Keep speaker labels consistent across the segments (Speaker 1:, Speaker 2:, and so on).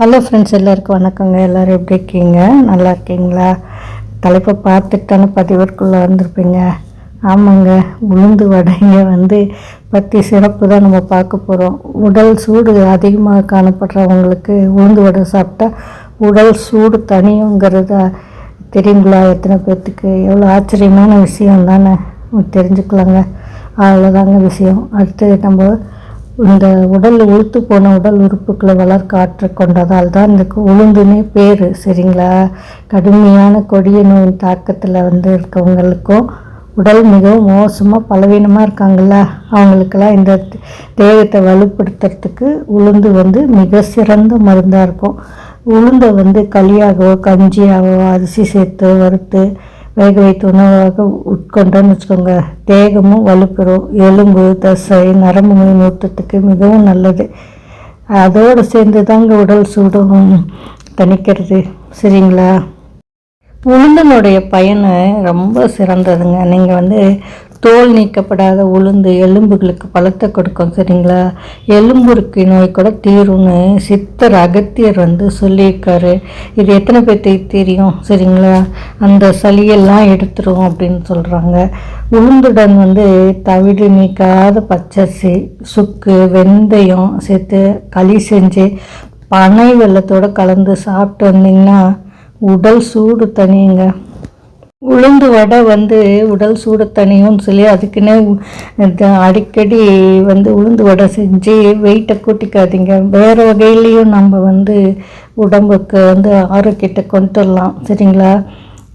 Speaker 1: hello friends எல்லாருக்கும் வணக்கங்க எல்லோரும் எப்படி இருக்கீங்க நல்லா இருக்கீங்களா தலைப்பை பார்த்துட்டான பதிவிற்குள்ளே வந்திருப்பீங்க ஆமாங்க உளுந்து வடைங்க வந்து பற்றி சிறப்பு தான் நம்ம பார்க்க போகிறோம் உடல் சூடு அதிகமாக காணப்படுறவங்களுக்கு உளுந்து வடை சாப்பிட்டா உடல் சூடு தனியுங்கிறதா தெரியுங்களா எத்தனை பேர்த்துக்கு எவ்வளோ ஆச்சரியமான விஷயம் தானே தெரிஞ்சுக்கலாங்க அவ்வளோதாங்க விஷயம் அடுத்தது நம்ம இந்த உடல் உளுத்து போன உடல் உறுப்புக்களை வளர்க்க ஆற்ற கொண்டதால் தான் இந்த உளுந்துனே பேர் சரிங்களா கடுமையான கொடிய நோயின் தாக்கத்தில் வந்து இருக்கவங்களுக்கும் உடல் மிகவும் மோசமாக பலவீனமாக இருக்காங்கள்ல அவங்களுக்கெல்லாம் இந்த தேகத்தை வலுப்படுத்துறதுக்கு உளுந்து வந்து மிக சிறந்த மருந்தாக இருக்கும் உளுந்தை வந்து களியாகவோ கஞ்சியாகவோ அரிசி சேர்த்து வறுத்து வேக வைத்து உணவாக உட்கொண்டோன்னு வச்சுக்கோங்க தேகமும் வலுப்பெறும் எலும்பு தசை நரம்பு நோய் நூற்றத்துக்கு மிகவும் நல்லது அதோடு சேர்ந்து தாங்க உடல் சூடும் தணிக்கிறது சரிங்களா உளுந்தனுடைய பயனை ரொம்ப சிறந்ததுங்க நீங்கள் வந்து தோல் நீக்கப்படாத உளுந்து எலும்புகளுக்கு பலத்தை கொடுக்கும் சரிங்களா எலும்புருக்கு நோய் கூட தீரும்னு சித்தர் அகத்தியர் வந்து சொல்லியிருக்காரு இது எத்தனை பேர்த்துக்கு தெரியும் சரிங்களா அந்த சளியெல்லாம் எடுத்துரும் அப்படின்னு சொல்கிறாங்க உளுந்துடன் வந்து தவிடு நீக்காத பச்சரிசி சுக்கு வெந்தயம் சேர்த்து களி செஞ்சு பனை வெள்ளத்தோடு கலந்து சாப்பிட்டு வந்தீங்கன்னா உடல் சூடு தனியுங்க உளுந்து வடை வந்து உடல் சூடு தனியும் சொல்லி அதுக்குன்னே அடிக்கடி வந்து உளுந்து வடை செஞ்சு வெயிட்டை கூட்டிக்காதீங்க வேறு வகையிலையும் நம்ம வந்து உடம்புக்கு வந்து ஆரோக்கியத்தை கொண்டு வரலாம் சரிங்களா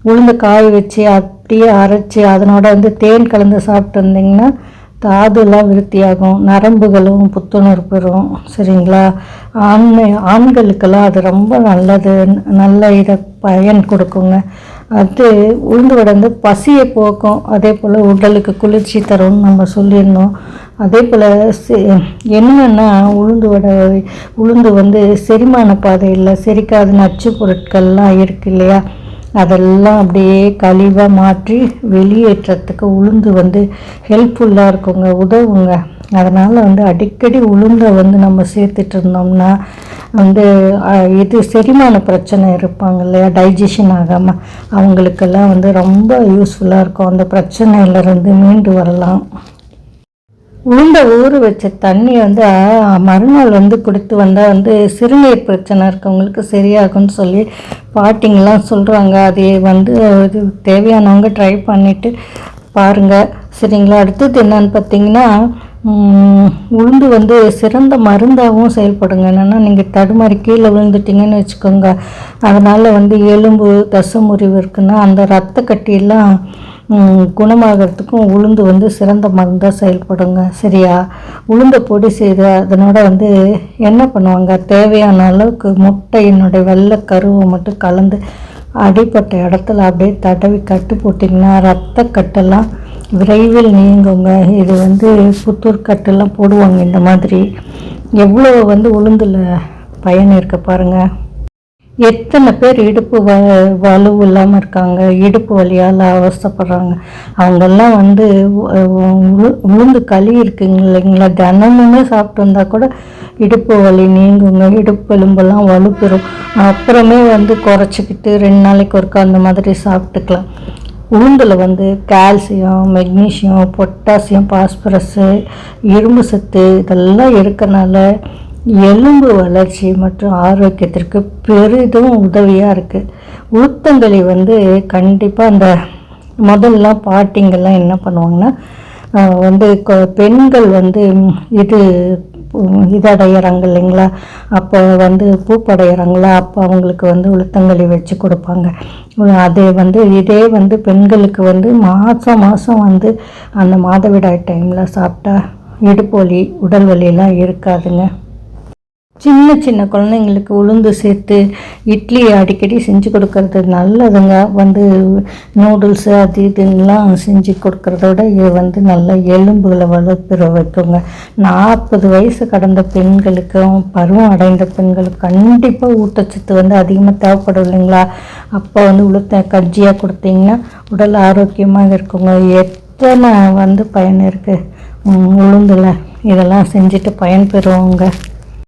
Speaker 1: உளுந்து காய வச்சு அப்படியே அரைச்சி அதனோட வந்து தேன் கலந்து சாப்பிட்டு வந்தீங்கன்னா தாதுலாம் விருத்தியாகும் நரம்புகளும் புத்துணர்வு பெறும் சரிங்களா ஆண் ஆண்களுக்கெல்லாம் அது ரொம்ப நல்லது நல்ல இதை பயன் கொடுக்குங்க அது உளுந்து வடை வந்து பசியை போக்கும் அதே போல் உடலுக்கு குளிர்ச்சி தரும்னு நம்ம சொல்லியிருந்தோம் அதே போல் என்னென்னா உளுந்து வடை உளுந்து வந்து செரிமான பாதையில் செரிக்காத நச்சு பொருட்கள்லாம் இருக்கு இல்லையா அதெல்லாம் அப்படியே கழிவாக மாற்றி வெளியேற்றத்துக்கு உளுந்து வந்து ஹெல்ப்ஃபுல்லாக இருக்குங்க உதவுங்க அதனால் வந்து அடிக்கடி உளுந்தை வந்து நம்ம சேர்த்துட்டு இருந்தோம்னா வந்து இது செரிமான பிரச்சனை இருப்பாங்க இல்லையா டைஜஷன் ஆகாமல் அவங்களுக்கெல்லாம் வந்து ரொம்ப யூஸ்ஃபுல்லாக இருக்கும் அந்த பிரச்சனையிலேருந்து மீண்டு வரலாம் உளுந்த ஊற வச்ச தண்ணி வந்து மறுநாள் வந்து கொடுத்து வந்தால் வந்து சிறுநீர் பிரச்சனை இருக்கவங்களுக்கு சரியாகும்னு சொல்லி பாட்டிங்கெலாம் சொல்கிறாங்க அது வந்து இது தேவையானவங்க ட்ரை பண்ணிவிட்டு பாருங்கள் சரிங்களா அடுத்தது என்னன்னு பார்த்தீங்கன்னா உளுந்து வந்து சிறந்த மருந்தாகவும் செயல்படுங்க என்னென்னா நீங்கள் தடுமாறி கீழே விழுந்துட்டிங்கன்னு வச்சுக்கோங்க அதனால் வந்து எலும்பு தசமுறிவு முறிவு இருக்குன்னா அந்த ரத்த கட்டியெல்லாம் குணமாகறதுக்கும் உளுந்து வந்து சிறந்த மருந்தாக செயல்படுங்க சரியா உளுந்த பொடி செய்து அதனோட வந்து என்ன பண்ணுவாங்க தேவையான அளவுக்கு முட்டை என்னுடைய வெள்ளை கருவை மட்டும் கலந்து அடிப்பட்ட இடத்துல அப்படியே தடவி கட்டு போட்டிங்கன்னா ரத்த கட்டெல்லாம் விரைவில் நீங்குங்க இது வந்து புத்தூர் கட்டெல்லாம் போடுவாங்க இந்த மாதிரி எவ்வளோ வந்து உளுந்தில் பயன் இருக்க பாருங்கள் எத்தனை பேர் இடுப்பு வ வலு இல்லாமல் இருக்காங்க இடுப்பு வலியால் அவஸ்தப்படுறாங்க அவங்கெல்லாம் வந்து உளுந்து களி இருக்குங்க இல்லைங்களா தினமுமே சாப்பிட்டு வந்தால் கூட இடுப்பு வலி நீங்குங்க இடுப்பு எலும்பெல்லாம் வலுப்பெறும் அப்புறமே வந்து குறைச்சிக்கிட்டு ரெண்டு நாளைக்கு ஒருக்கா அந்த மாதிரி சாப்பிட்டுக்கலாம் உளுந்தில் வந்து கால்சியம் மெக்னீஷியம் பொட்டாசியம் பாஸ்பரஸு இரும்பு சத்து இதெல்லாம் இருக்கனால எலும்பு வளர்ச்சி மற்றும் ஆரோக்கியத்திற்கு பெரிதும் உதவியாக இருக்குது உளுத்தங்களி வந்து கண்டிப்பாக அந்த முதல்லாம் பாட்டிங்கெல்லாம் என்ன பண்ணுவாங்கன்னா வந்து பெண்கள் வந்து இது இதடையிறாங்க இல்லைங்களா அப்போ வந்து பூப்படையிறாங்களா அப்போ அவங்களுக்கு வந்து உளுத்தங்களி வச்சு கொடுப்பாங்க அதே வந்து இதே வந்து பெண்களுக்கு வந்து மாதம் மாதம் வந்து அந்த மாதவிடாய் டைமில் சாப்பிட்டா இடுப்பு வலி உடல் வலியெல்லாம் இருக்காதுங்க சின்ன சின்ன குழந்தைங்களுக்கு உளுந்து சேர்த்து இட்லி அடிக்கடி செஞ்சு கொடுக்கறது நல்லதுங்க வந்து நூடுல்ஸு அது இதுலாம் செஞ்சு விட இது வந்து நல்ல எலும்புகளை வளர்ப்பிற வைக்குங்க நாற்பது வயசு கடந்த பெண்களுக்கும் பருவம் அடைந்த பெண்களுக்கு கண்டிப்பாக ஊட்டச்சத்து வந்து அதிகமாக தேவைப்படும் இல்லைங்களா அப்போ வந்து உளுத்த கஜ்ஜியாக கொடுத்தீங்கன்னா உடல் ஆரோக்கியமாக இருக்குங்க எத்தனை வந்து பயன் இருக்குது உளுந்தில் இதெல்லாம் செஞ்சுட்டு பயன்பெறுவோங்க